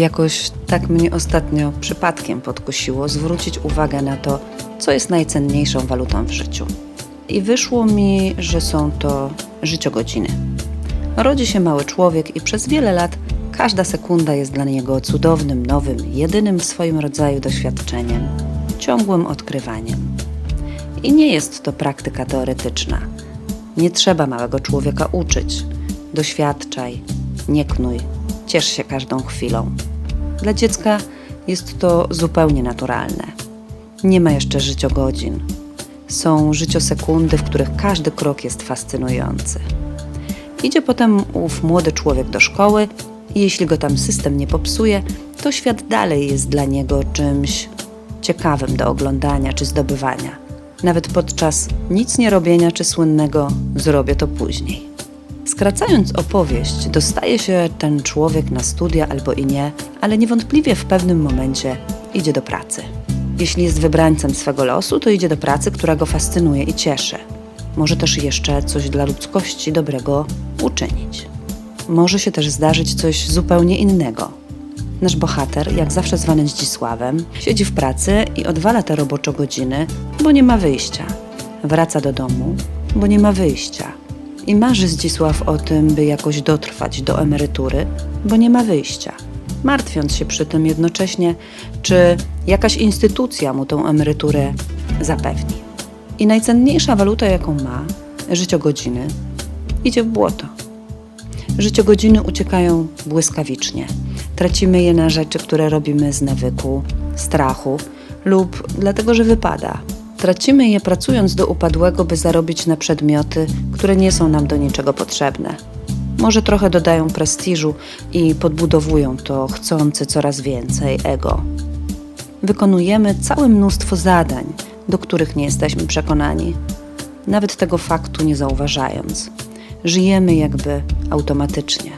Jakoś tak mnie ostatnio przypadkiem podkusiło zwrócić uwagę na to, co jest najcenniejszą walutą w życiu. I wyszło mi, że są to życiogodziny. Rodzi się mały człowiek i przez wiele lat każda sekunda jest dla niego cudownym, nowym, jedynym w swoim rodzaju doświadczeniem, ciągłym odkrywaniem. I nie jest to praktyka teoretyczna. Nie trzeba małego człowieka uczyć. Doświadczaj, nie knuj, ciesz się każdą chwilą. Dla dziecka jest to zupełnie naturalne. Nie ma jeszcze życiogodzin. Są życiosekundy, w których każdy krok jest fascynujący. Idzie potem ów młody człowiek do szkoły i jeśli go tam system nie popsuje, to świat dalej jest dla niego czymś ciekawym do oglądania czy zdobywania. Nawet podczas nic nie robienia czy słynnego zrobię to później. Skracając opowieść, dostaje się ten człowiek na studia albo i nie, ale niewątpliwie w pewnym momencie idzie do pracy. Jeśli jest wybrańcem swego losu, to idzie do pracy, która go fascynuje i cieszy. Może też jeszcze coś dla ludzkości dobrego uczynić. Może się też zdarzyć coś zupełnie innego. Nasz bohater, jak zawsze zwany Zdzisławem, siedzi w pracy i odwala te robocze godziny, bo nie ma wyjścia. Wraca do domu, bo nie ma wyjścia. I marzy Zdzisław o tym, by jakoś dotrwać do emerytury, bo nie ma wyjścia. Martwiąc się przy tym jednocześnie, czy jakaś instytucja mu tę emeryturę zapewni. I najcenniejsza waluta, jaką ma, życiogodziny, idzie w błoto. Życiogodziny uciekają błyskawicznie. Tracimy je na rzeczy, które robimy z nawyku, strachu lub dlatego, że wypada. Tracimy je pracując do upadłego, by zarobić na przedmioty, które nie są nam do niczego potrzebne. Może trochę dodają prestiżu i podbudowują to chcący coraz więcej ego. Wykonujemy całe mnóstwo zadań, do których nie jesteśmy przekonani, nawet tego faktu nie zauważając. Żyjemy jakby automatycznie,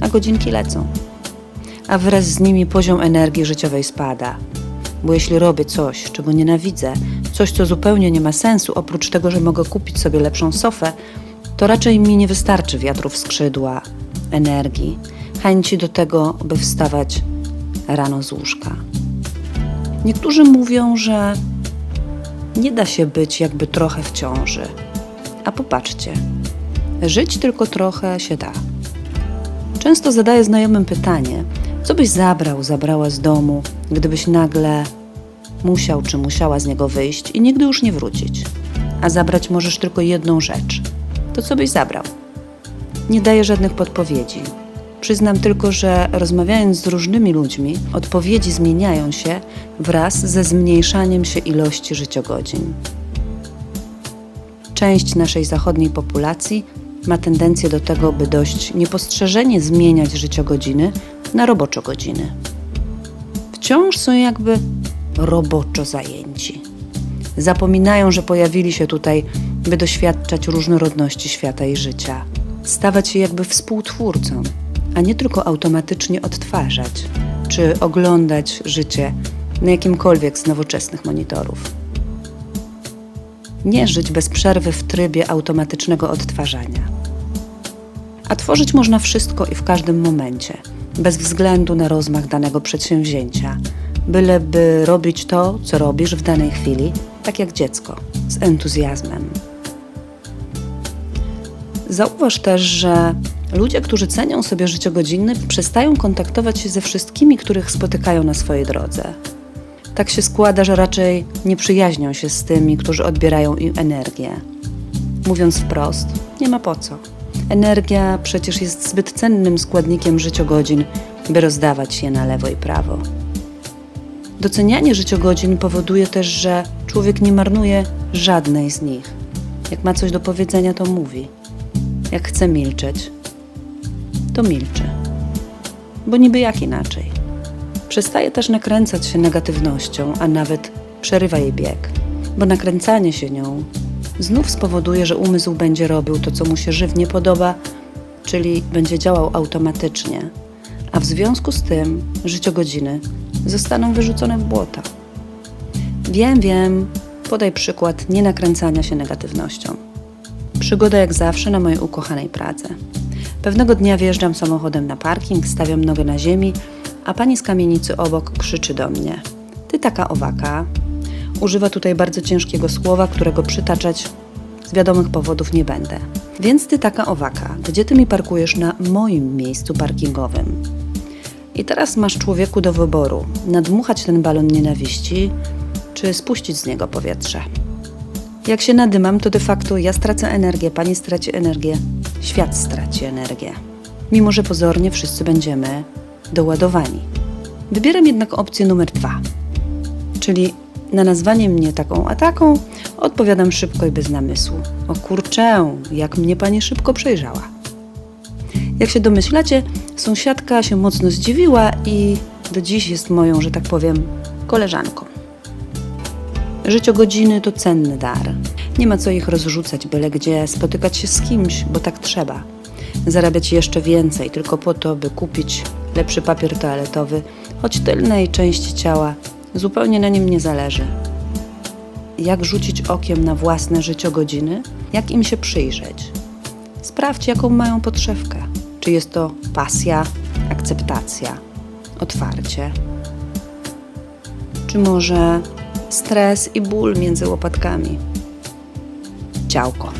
a godzinki lecą, a wraz z nimi poziom energii życiowej spada. Bo jeśli robię coś, czego nienawidzę, coś, co zupełnie nie ma sensu, oprócz tego, że mogę kupić sobie lepszą sofę, to raczej mi nie wystarczy wiatru w skrzydła, energii, chęci do tego, by wstawać rano z łóżka. Niektórzy mówią, że nie da się być jakby trochę w ciąży. A popatrzcie, żyć tylko trochę się da. Często zadaję znajomym pytanie, co byś zabrał, zabrała z domu, gdybyś nagle musiał czy musiała z niego wyjść i nigdy już nie wrócić. A zabrać możesz tylko jedną rzecz. To co byś zabrał? Nie daję żadnych podpowiedzi. Przyznam tylko, że rozmawiając z różnymi ludźmi, odpowiedzi zmieniają się wraz ze zmniejszaniem się ilości życiogodzin. Część naszej zachodniej populacji ma tendencję do tego, by dość niepostrzeżenie zmieniać życiogodziny na roboczo godziny. Wciąż są jakby roboczo zajęci. Zapominają, że pojawili się tutaj, by doświadczać różnorodności świata i życia, stawać się jakby współtwórcą, a nie tylko automatycznie odtwarzać czy oglądać życie na jakimkolwiek z nowoczesnych monitorów. Nie żyć bez przerwy w trybie automatycznego odtwarzania. A tworzyć można wszystko i w każdym momencie, bez względu na rozmach danego przedsięwzięcia, byleby robić to, co robisz w danej chwili, tak jak dziecko, z entuzjazmem. Zauważ też, że ludzie, którzy cenią sobie życie godzinne, przestają kontaktować się ze wszystkimi, których spotykają na swojej drodze. Tak się składa, że raczej nie przyjaźnią się z tymi, którzy odbierają im energię. Mówiąc wprost, nie ma po co. Energia przecież jest zbyt cennym składnikiem życiogodzin, by rozdawać je na lewo i prawo. Docenianie życiogodzin powoduje też, że człowiek nie marnuje żadnej z nich. Jak ma coś do powiedzenia, to mówi. Jak chce milczeć, to milczy. Bo niby jak inaczej. Przestaje też nakręcać się negatywnością, a nawet przerywa jej bieg, bo nakręcanie się nią znów spowoduje, że umysł będzie robił to, co mu się żywnie podoba, czyli będzie działał automatycznie, a w związku z tym życiogodziny zostaną wyrzucone w błota. Wiem, wiem, podaj przykład nienakręcania się negatywnością. Przygoda jak zawsze na mojej ukochanej pracy. Pewnego dnia wjeżdżam samochodem na parking, stawiam nogę na ziemi, a pani z kamienicy obok krzyczy do mnie: Ty taka owaka. Używa tutaj bardzo ciężkiego słowa, którego przytaczać z wiadomych powodów nie będę. Więc ty taka owaka, gdzie ty mi parkujesz na moim miejscu parkingowym? I teraz masz człowieku do wyboru: nadmuchać ten balon nienawiści, czy spuścić z niego powietrze. Jak się nadymam, to de facto ja stracę energię, pani straci energię, świat straci energię. Mimo, że pozornie wszyscy będziemy doładowani. Wybieram jednak opcję numer dwa, czyli na nazwanie mnie taką a taką odpowiadam szybko i bez namysłu. O kurczę, jak mnie pani szybko przejrzała. Jak się domyślacie, sąsiadka się mocno zdziwiła i do dziś jest moją, że tak powiem, koleżanką. Życiogodziny to cenny dar. Nie ma co ich rozrzucać byle gdzie, spotykać się z kimś, bo tak trzeba. Zarabiać jeszcze więcej tylko po to, by kupić lepszy papier toaletowy, choć tylnej części ciała zupełnie na nim nie zależy. Jak rzucić okiem na własne życiogodziny? Jak im się przyjrzeć? Sprawdź, jaką mają podszewkę. Czy jest to pasja, akceptacja, otwarcie? Czy może stres i ból między łopatkami? Ciałko.